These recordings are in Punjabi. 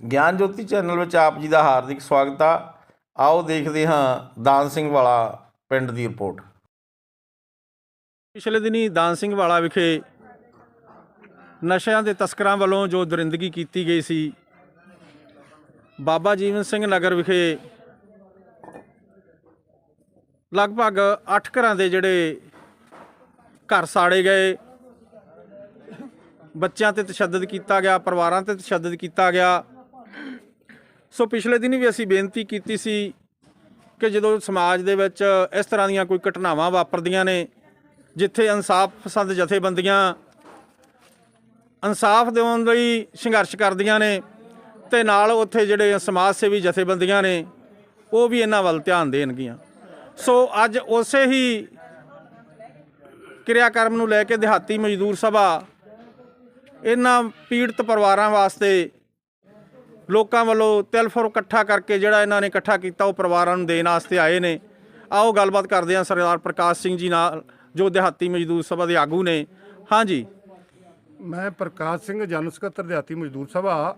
ਗਿਆਨ ਜੋਤੀ ਚੈਨਲ ਵਿੱਚ ਆਪ ਜੀ ਦਾ ਹਾਰਦਿਕ ਸਵਾਗਤ ਆ। ਆਓ ਦੇਖਦੇ ਹਾਂ ਦਾਨ ਸਿੰਘ ਵਾਲਾ ਪਿੰਡ ਦੀ ਰਿਪੋਰਟ। ਪਿਛਲੇ ਦਿਨੀ ਦਾਨ ਸਿੰਘ ਵਾਲਾ ਵਿਖੇ ਨਸ਼ਿਆਂ ਦੇ ਤਸਕਰਾਂ ਵੱਲੋਂ ਜੋ ਦਰਿੰਦਗੀ ਕੀਤੀ ਗਈ ਸੀ, ਬਾਬਾ ਜੀਵਨ ਸਿੰਘ ਨਗਰ ਵਿਖੇ ਲਗਭਗ 8 ਘਰਾਂ ਦੇ ਜਿਹੜੇ ਘਰ ਸਾੜੇ ਗਏ। ਬੱਚਿਆਂ ਤੇ ਤਸ਼ੱਦਦ ਕੀਤਾ ਗਿਆ, ਪਰਿਵਾਰਾਂ ਤੇ ਤਸ਼ੱਦਦ ਕੀਤਾ ਗਿਆ। ਸੋ ਪਿਛਲੇ ਦਿਨੀ ਵੀ ਅਸੀਂ ਬੇਨਤੀ ਕੀਤੀ ਸੀ ਕਿ ਜਦੋਂ ਸਮਾਜ ਦੇ ਵਿੱਚ ਇਸ ਤਰ੍ਹਾਂ ਦੀਆਂ ਕੋਈ ਘਟਨਾਵਾਂ ਵਾਪਰਦੀਆਂ ਨੇ, ਜਿੱਥੇ ਇਨਸਾਫ ਪਸੰਦ ਜਥੇਬੰਦੀਆਂ ਇਨਸਾਫ ਦਿਵਾਉਣ ਲਈ ਸੰਘਰਸ਼ ਕਰਦੀਆਂ ਨੇ ਤੇ ਨਾਲ ਉੱਥੇ ਜਿਹੜੇ ਸਮਾਜ ਸੇਵੀ ਜਥੇਬੰਦੀਆਂ ਨੇ, ਉਹ ਵੀ ਇਹਨਾਂ ਵੱਲ ਧਿਆਨ ਦੇਣਗੀਆਂ। ਸੋ ਅੱਜ ਉਸੇ ਹੀ ਕਿਰਿਆਕਰਮ ਨੂੰ ਲੈ ਕੇ ਦਿਹਾਤੀ ਮਜ਼ਦੂਰ ਸਭਾ, ਇਹਨਾਂ ਪੀੜਤ ਪਰਿਵਾਰਾਂ ਵਾਸਤੇ ਲੋਕਾਂ ਵੱਲੋਂ ਤਿਲ ਫੁਰ ਇਕੱਠਾ ਕਰਕੇ ਜਿਹੜਾ ਇਹਨਾਂ ਨੇ ਇਕੱਠਾ ਕੀਤਾ, ਉਹ ਪਰਿਵਾਰਾਂ ਨੂੰ ਦੇਣ ਵਾਸਤੇ ਆਏ ਨੇ। ਆਓ ਗੱਲਬਾਤ ਕਰਦੇ ਹਾਂ ਸਰਦਾਰ ਪ੍ਰਕਾਸ਼ ਸਿੰਘ ਜੀ ਨਾਲ, ਜੋ ਦਿਹਾਤੀ ਮਜ਼ਦੂਰ ਸਭਾ ਦੇ ਆਗੂ ਨੇ। ਹਾਂਜੀ ਮੈਂ ਪ੍ਰਕਾਸ਼ ਸਿੰਘ, ਜਨ ਸਕੱਤਰ ਦਿਹਾਤੀ ਮਜ਼ਦੂਰ ਸਭਾ।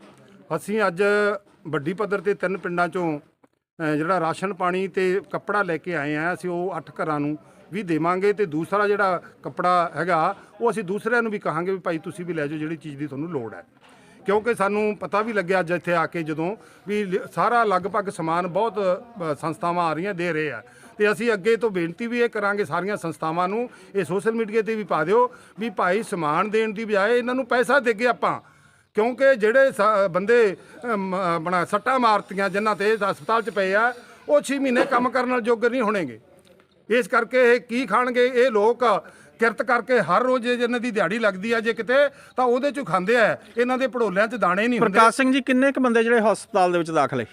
ਅਸੀਂ ਅੱਜ ਵੱਡੀ ਪੱਧਰ ਤੇ ਤਿੰਨ ਪਿੰਡਾਂ ਚੋਂ ਜਿਹੜਾ ਰਾਸ਼ਨ ਪਾਣੀ ਤੇ ਕੱਪੜਾ ਲੈ ਕੇ ਆਏ ਆ, ਅਸੀਂ ਉਹ ਅੱਠ ਘਰਾਂ ਨੂੰ ਵੀ ਦੇਵਾਂਗੇ ਤੇ ਦੂਸਰਾ ਜਿਹੜਾ ਕੱਪੜਾ ਹੈਗਾ, ਉਹ ਅਸੀਂ ਦੂਸਰਿਆਂ ਨੂੰ ਵੀ ਕਹਾਂਗੇ ਵੀ ਭਾਈ ਤੁਸੀਂ ਵੀ ਲੈ ਜਾਓ, ਜਿਹੜੀ ਚੀਜ਼ ਦੀ ਤੁਹਾਨੂੰ ਲੋੜ ਹੈ। ਕਿਉਂਕਿ ਸਾਨੂੰ ਪਤਾ ਵੀ ਲੱਗਿਆ ਅੱਜ ਇੱਥੇ ਆ ਕੇ ਜਦੋਂ ਵੀ ਸਾਰਾ ਲਗਭਗ ਸਮਾਨ ਬਹੁਤ ਅ, ਸੰਸਥਾਵਾਂ ਆ ਰਹੀਆਂ ਦੇ ਰਹੇ ਆ। ਤੇ ਅਸੀਂ ਅੱਗੇ ਤੋਂ ਬੇਨਤੀ ਵੀ ਇਹ ਕਰਾਂਗੇ ਸਾਰੀਆਂ ਸੰਸਥਾਵਾਂ ਨੂੰ ਇਹ ਸੋਸ਼ਲ ਮੀਡੀਆ ਤੇ ਵੀ ਪਾ ਦਿਓ ਵੀ ਭਾਈ ਸਮਾਨ ਦੇਣ ਦੀ ਬਜਾਏ ਇਹਨਾਂ ਨੂੰ ਪੈਸਾ ਦੇਗੇ ਆਪਾਂ। ਕਿਉਂਕਿ ਜਿਹੜੇ ਸ- ਬੰਦੇ ਅਮ, ਆਪਣਾ ਸੱਟਾਂ ਮਾਰਤੀਆਂ ਜਿਨ੍ਹਾਂ ਤੇ ਹਸਪਤਾਲ 'ਚ ਪਏ ਆ ਉਹ 6 ਮਹੀਨੇ ਕੰਮ ਕਰਨ ਨਾਲ ਯੋਗ ਨਹੀਂ ਹੋਣਗੇ। ਇਸ ਕਰਕੇ ਇਹ ਕੀ ਖਾਣਗੇ ਇਹ ਲੋਕ ਕਿਰਤ ਕਰਕੇ ਹਰ ਰੋਜ਼ ਜੇ ਇਹਨਾਂ ਦੀ ਦਿਹਾੜੀ ਲੱਗਦੀ ਆ ਜੇ ਕਿਤੇ, ਤਾਂ ਉਹਦੇ ਚੋਂ ਖਾਂਦੇ ਆ। ਇਹਨਾਂ ਦੇ ਪੜੋਲਿਆਂ 'ਚ ਦਾਣੇ ਨਹੀਂ ਹੁੰਦੇ। ਪ੍ਰਕਾਸ਼ ਸਿੰਘ ਜੀ, ਕਿੰਨੇ ਕੁ ਬੰਦੇ ਜਿਹੜੇ ਹਸਪਤਾਲ ਦੇ ਵਿੱਚ ਦਾਖਲੇ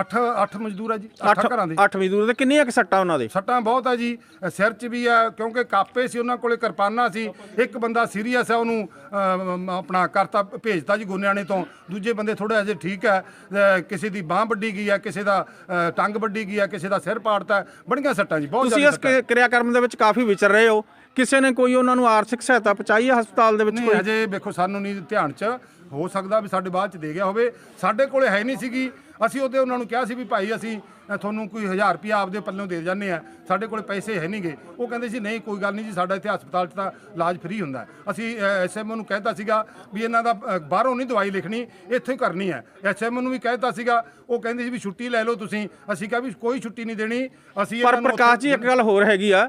8 8 ਮਜ਼ਦੂਰ ਆ ਜੀ ਅੱਠ ਘਰਾਂ ਦੇ। ਅੱਠ ਮਜ਼ਦੂਰ ਤੇ ਕਿੰਨੀਆਂ ਕਿ ਸੱਟਾਂ ਉਹਨਾਂ ਦੇ? ਸੱਟਾਂ ਬਹੁਤ ਆ ਜੀ ਸਿਰ 'ਚ ਵੀ ਆ ਕਿਉਂਕਿ ਕਾਪੇ ਸੀ ਉਹਨਾਂ ਕੋਲੇ ਕਿਰਪਾਨਾਂ ਸੀ। ਇੱਕ ਬੰਦਾ ਸੀਰੀਅਸ ਹੈ ਉਹਨੂੰ ਆਪਣਾ ਕਰਤਾ ਭੇਜਤਾ ਜੀ ਗੋਨਿਆਣੇ ਤੋਂ। ਦੂਜੇ ਬੰਦੇ ਥੋੜਾ ਅਜੇ ਠੀਕ ਹੈ ਕਿਸੇ ਦੀ ਬਾਹ ਵੱਡੀ ਗਈ ਆ ਕਿਸੇ ਦਾ ਟੰਗ ਵੱਡੀ ਗਈ ਆ ਕਿਸੇ ਦਾ ਸਿਰ ਪਾੜਤਾ ਬੜੀਆਂ ਸੱਟਾਂ ਜੀ ਬਹੁਤ ਤੁਸੀਂ ਇਸ ਕਿਰਿਆ ਕਰਮ ਦੇ ਵਿੱਚ ਕਾਫੀ ਵਿਚਰ ਰਹੇ ਹੋ। ਕਿਸੇ ਨੇ ਕੋਈ ਉਹਨਾਂ ਨੂੰ ਆਰਥਿਕ ਸਹਾਇਤਾ ਪਹੁੰਚਾਈ ਹਸਪਤਾਲ ਦੇ ਵਿੱਚ ਕੋਈ? ਅਜੇ ਵੇਖੋ ਸਾਨੂੰ ਨਹੀਂ ਧਿਆਨ 'ਚ। ਹੋ ਸਕਦਾ ਵੀ ਸਾਡੇ ਬਾਅਦ ਚ ਦੇ ਗਿਆ ਹੋਵੇ। ਸਾਡੇ ਕੋਲੇ ਹੈ ਨਹੀਂ ਸੀਗੀ। ਅਸੀਂ ਉਹਦੇ ਉਹਨਾਂ ਨੂੰ ਕਿਹਾ ਸੀ ਵੀ ਭਾਈ ਅਸੀਂ ਤੁਹਾਨੂੰ ਕੋਈ 1000 ਰੁਪਿਆ ਆਪਦੇ ਪੱਲੋਂ ਦੇ ਜਾਂਦੇ ਆ ਸਾਡੇ ਕੋਲੇ ਪੈਸੇ ਹੈ ਨਹੀਂਗੇ। ਉਹ ਕਹਿੰਦੇ ਸੀ ਨਹੀਂ ਕੋਈ ਗੱਲ ਨਹੀਂ ਜੀ ਸਾਡਾ ਇੱਥੇ ਹਸਪਤਾਲ 'ਚ ਤਾਂ ਇਲਾਜ ਫ੍ਰੀ ਹੁੰਦਾ। ਅਸੀਂ ਐਸਐਮਓ ਨੂੰ ਕਹਿਤਾ ਸੀਗਾ ਵੀ ਇਹਨਾਂ ਦਾ ਬਾਹਰੋਂ ਨਹੀਂ ਦਵਾਈ ਲਿਖਣੀ ਇੱਥੇ ਹੀ ਕਰਨੀ ਹੈ। ਐਸਐਮਓ ਨੂੰ ਵੀ ਕਹਿਤਾ ਸੀਗਾ ਉਹ ਕਹਿੰਦੇ ਸੀ ਵੀ ਛੁੱਟੀ ਲੈ ਲਓ ਤੁਸੀਂ। ਅਸੀਂ ਕਿਹਾ ਵੀ ਕੋਈ ਛੁੱਟੀ ਨਹੀਂ ਦੇਣੀ। ਅਸੀਂ ਪਰ ਪ੍ਰਕਾਸ਼ ਜੀ ਇੱਕ ਗੱਲ ਹੋਰ ਹੈਗੀ ਆ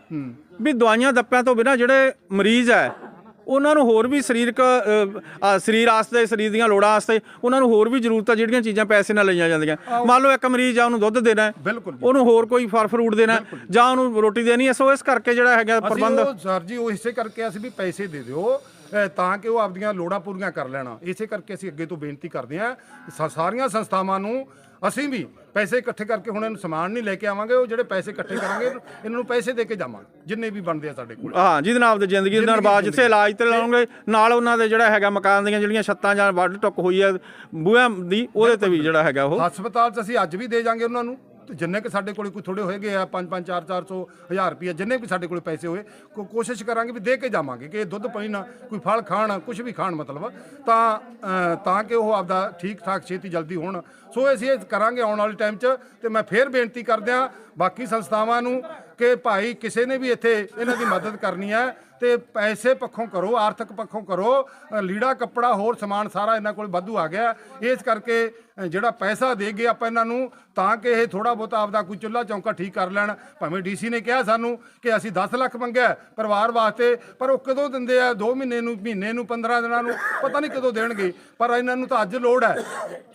ਵੀ ਦਵਾਈਆਂ ਦੱਪਿਆਂ ਤੋਂ ਬਿਨਾ ਜਿਹੜੇ ਮਰੀਜ਼ ਹੈ ਉਹਨਾਂ ਨੂੰ ਹੋਰ ਵੀ ਸਰੀਰਕ ਅ, ਸਰੀਰ ਵਾਸਤੇ ਸਰੀਰ ਦੀਆਂ ਲੋੜਾਂ ਵਾਸਤੇ ਉਹਨਾਂ ਨੂੰ ਹੋਰ ਵੀ ਜ਼ਰੂਰਤਾਂ ਜਿਹੜੀਆਂ ਚੀਜ਼ਾਂ ਪੈਸੇ ਨਾਲ ਲਈਆਂ ਜਾਂਦੀਆਂ। ਮੰਨ ਲਓ ਇੱਕ ਮਰੀਜ਼ ਆ ਉਹਨੂੰ ਦੁੱਧ ਦੇਣਾ ਹੈ, ਬਿਲਕੁਲ ਜੀ। ਉਹਨੂੰ ਹੋਰ ਕੋਈ ਫਲ ਫਰੂਟ ਦੇਣਾ ਹੈ, ਜਾਂ। ਉਹਨੂੰ ਰੋਟੀ ਦੇਣੀ ਹੈ। ਸੋ ਇਸ ਕਰਕੇ ਜਿਹੜਾ ਹੈਗਾ ਅਸੀਂ ਪ੍ਰਬੰਧ ਉਹ ਸਰ ਜੀ ਉਹ ਇਸੇ ਕਰਕੇ ਅਸੀਂ ਵੀ ਪੈਸੇ ਦੇ ਦਿਓ ਤਾਂ ਕਿ ਉਹ ਆਪਦੀਆਂ ਲੋੜਾਂ ਪੂਰੀਆਂ ਕਰ ਲੈਣਾ। ਇਸੇ ਕਰਕੇ ਅਸੀਂ ਅੱਗੇ ਤੋਂ ਬੇਨਤੀ ਕਰਦੇ ਹਾਂ। ਸਾ- ਸਾਰੀਆਂ ਸੰਸਥਾਵਾਂ ਨੂੰ ਅਸੀਂ ਵੀ ਪੈਸੇ ਇਕੱਠੇ ਕਰਕੇ ਹੁਣ ਇਹਨੂੰ ਸਮਾਨ ਨਹੀਂ ਲੈ ਕੇ ਆਵਾਂਗੇ ਉਹ ਜਿਹੜੇ ਪੈਸੇ ਇਕੱਠੇ ਕਰਾਂਗੇ ਇਹਨਾਂ ਨੂੰ ਪੈਸੇ ਦੇ ਕੇ ਜਾਵਾਂਗੇ ਜਿੰਨੇ ਵੀ ਬਣਦੇ ਆ ਸਾਡੇ ਕੋਲ। ਹਾਂ ਜਿਹਦੇ ਨਾਲ ਆਪਦੀ ਜ਼ਿੰਦਗੀ ਦੇ ਨਾਲ ਬਾਅਦ ਜਿੱਥੇ ਇਲਾਜ ਤੇ ਲਾਉਂਗੇ ਨਾਲ ਉਹਨਾਂ ਦੇ ਜਿਹੜਾ ਹੈਗਾ ਮਕਾਨ ਦੀਆਂ ਜਿਹੜੀਆਂ ਛੱਤਾਂ ਜਾਂ ਵੱਢ ਟੁੱਕ ਹੋਈ ਹੈ ਬੂਹਿਆਂ ਦੀ ਉਹਦੇ ਤੇ ਵੀ ਜਿਹੜਾ ਹੈਗਾ ਉਹ। ਹਸਪਤਾਲ 'ਚ ਅਸੀਂ ਅੱਜ ਵੀ ਦੇ ਜਾਾਂਗੇ ਉਹਨਾਂ ਨੂੰ। ਜਿੰਨੇ ਕਿ ਸਾਡੇ ਕੋਲੇ ਕੋਈ ਥੋੜੇ ਹੋਏਗੇ ਆ 5 5 4 400 1000 ਰੁਪਏ ਜਿੰਨੇ ਵੀ ਸਾਡੇ ਕੋਲੇ ਪੈਸੇ ਹੋਏ, ਕੋ ਕੋਸ਼ਿਸ਼ ਕਰਾਂਗੇ ਵੀ ਦੇ ਕੇ ਜਾਵਾਂਗੇ ਕਿ ਇਹ ਦੁੱਧ ਪੀਣ ਕੋਈ ਫਲ ਖਾਣ ਕੁਝ ਵੀ ਖਾਣ ਮਤਲਬ ਤਾਂ ਤਾਂ ਕਿ ਉਹ ਆਪਦਾ ਠੀਕ ਠਾਕ ਛੇਤੀ ਜਲਦੀ ਹੋਣ। ਸੋ ਅਸੀਂ ਇਹ ਕਰਾਂਗੇ ਆਉਣ ਵਾਲੇ ਟਾਈਮ 'ਚ ਤੇ ਮੈਂ ਫੇਰ ਬੇਨਤੀ ਕਰਦਿਆਂ ਬਾਕੀ ਸੰਸਥਾਵਾਂ ਨੂੰ ਕਿ ਭਾਈ ਕਿਸੇ ਨੇ ਵੀ ਇੱਥੇ ਇਹਨਾਂ ਦੀ ਮਦਦ ਕਰਨੀ ਹੈ, ਤੇ ਪੈਸੇ ਪੱਖੋਂ ਕਰੋ, ਆਰਥਿਕ ਪੱਖੋਂ ਕਰੋ ਲੀੜਾ, ਕੱਪੜਾ, ਹੋਰ ਸਮਾਨ ਸਾਰਾ ਇਹਨਾਂ ਕੋਲ ਵਾਧੂ ਆ ਗਿਆ। ਇਸ ਕਰਕੇ ਜਿਹੜਾ ਪੈਸਾ ਦੇ ਗਏ ਆਪਾਂ ਇਹਨਾਂ ਨੂੰ, ਤਾਂ ਕਿ ਇਹ ਥੋੜਾ ਬਹੁਤਾ ਆਪਦਾ ਕੋਈ ਚੁੱਲ੍ਹਾ ਚੌਂਕਾ ਠੀਕ ਕਰ ਲੈਣ। ਭਾਵੇਂ ਡੀਸੀ ਨੇ ਕਿਹਾ ਸਾਨੂੰ ਕਿ ਅਸੀਂ 10 ਲੱਖ ਮੰਗਿਆ ਪਰਿਵਾਰ ਵਾਸਤੇ, ਪਰ ਉਹ ਕਦੋਂ ਦਿੰਦੇ ਆ? 2 ਮਹੀਨੇ ਨੂੰ ਮਹੀਨੇ ਨੂੰ 15 ਦਿਨਾਂ ਨੂੰ, ਪਤਾ ਨਹੀਂ ਕਦੋਂ ਦੇਣਗੇ। ਪਰ ਇਹਨਾਂ ਨੂੰ ਤਾਂ ਅੱਜ ਲੋੜ ਹੈ।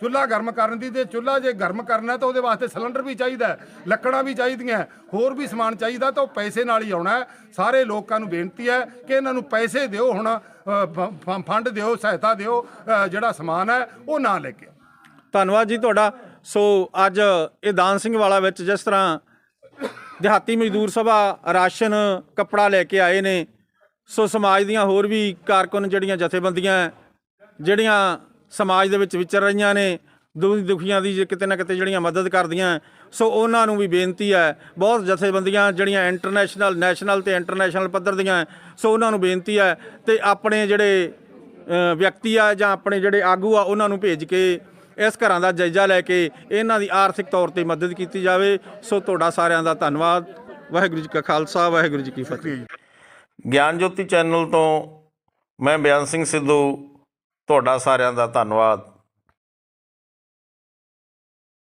ਚੁੱਲ੍ਹਾ ਗਰਮ ਕਰਨ ਦੀ ਤੇ ਚੁੱਲ੍ਹਾ ਜੇ ਗਰਮ ਕਰਨਾ ਤਾਂ ਉਹਦੇ ਵਾਸਤੇ ਸਿਲੰਡਰ ਵੀ ਚਾਹੀਦਾ ਲੱਕੜਾਂ ਵੀ ਚਾਹੀਦੀਆਂ ਹੋਰ ਵੀ ਸਮਾਨ ਚਾਹੀਦਾ ਤਾਂ ਉਹ ਪੈਸੇ ਨਾਲ ਹੀ ਆਉਣਾ ਸਾਰੇ ਲੋਕਾਂ ਨੂੰ ਬੇਨਤੀ ਹੈ ਕਿ ਇਹਨਾਂ ਨੂੰ ਪੈਸੇ ਦਿਓ ਹੁਣ ਫੰਡ ਦਿਓ, ਸਹਾਇਤਾ ਦਿਓ ਜਿਹੜਾ ਸਮਾਨ ਹੈ, ਉਹ ਨਾ ਲੈ ਕੇ ਧੰਨਵਾਦ ਜੀ ਤੁਹਾਡਾ। ਸੋ ਅੱਜ ਇਹ ਦਾਨ ਸਿੰਘ ਵਾਲਾ ਵਿੱਚ ਜਿਸ ਤਰ੍ਹਾਂ ਦਿਹਾਤੀ ਮਜ਼ਦੂਰ ਸਭਾ ਰਾਸ਼ਨ, ਕੱਪੜਾ ਲੈ ਕੇ ਆਏ ਨੇ, ਸੋ ਸਮਾਜ ਦੀਆਂ ਹੋਰ ਵੀ ਕਾਰਕੁਨ ਜਿਹੜੀਆਂ ਜਥੇਬੰਦੀਆਂ ਜਿਹੜੀਆਂ ਸਮਾਜ ਦੇ ਵਿੱਚ ਵਿਚਰ ਰਹੀਆਂ ਨੇ ਦੁਖੀ ਦੁਖੀਆਂ ਦੀ ਜੇ ਕਿਤੇ ਨਾ ਕਿਤੇ ਜਿਹੜੀਆਂ ਮਦਦ ਕਰਦੀਆਂ, ਸੋ ਉਹਨਾਂ ਨੂੰ ਵੀ ਬੇਨਤੀ ਹੈ, ਬਹੁਤ ਜਥੇਬੰਦੀਆਂ ਜਿਹੜੀਆਂ ਇੰਟਰਨੈਸ਼ਨਲ ਨੈਸ਼ਨਲ ਤੇ ਇੰਟਰਨੈਸ਼ਨਲ ਪੱਧਰ ਦੀਆਂ, ਸੋ ਉਹਨਾਂ ਨੂੰ ਬੇਨਤੀ ਹੈ ਤੇ ਆਪਣੇ ਜਿਹੜੇ ਵਿਅਕਤੀ ਆ ਜਾਂ ਆਪਣੇ ਜਿਹੜੇ ਆਗੂ ਆ, ਉਹਨਾਂ ਨੂੰ ਭੇਜ ਕੇ ਇਸ ਘਰਾਂ ਦਾ ਜਾਇਜ਼ਾ ਲੈ ਕੇ ਇਹਨਾਂ ਦੀ ਆਰਥਿਕ ਤੌਰ ਤੇ ਮਦਦ ਕੀਤੀ ਜਾਵੇ। ਸੋ ਤੁਹਾਡਾ ਸਾਰਿਆਂ ਦਾ ਧੰਨਵਾਦ। ਵਾਹਿਗੁਰੂ ਜੀ ਕਾ ਖਾਲਸਾ, ਵਾਹਿਗੁਰੂ ਜੀ ਕੀ ਫਤਿਹ। ਗਿਆਨ ਜੋਤੀ ਚੈਨਲ ਤੋਂ ਮੈਂ ਬਿਆਨ ਸਿੰਘ ਸਿੱਧੂ, ਤੁਹਾਡਾ ਸਾਰਿਆਂ ਦਾ ਧੰਨਵਾਦ।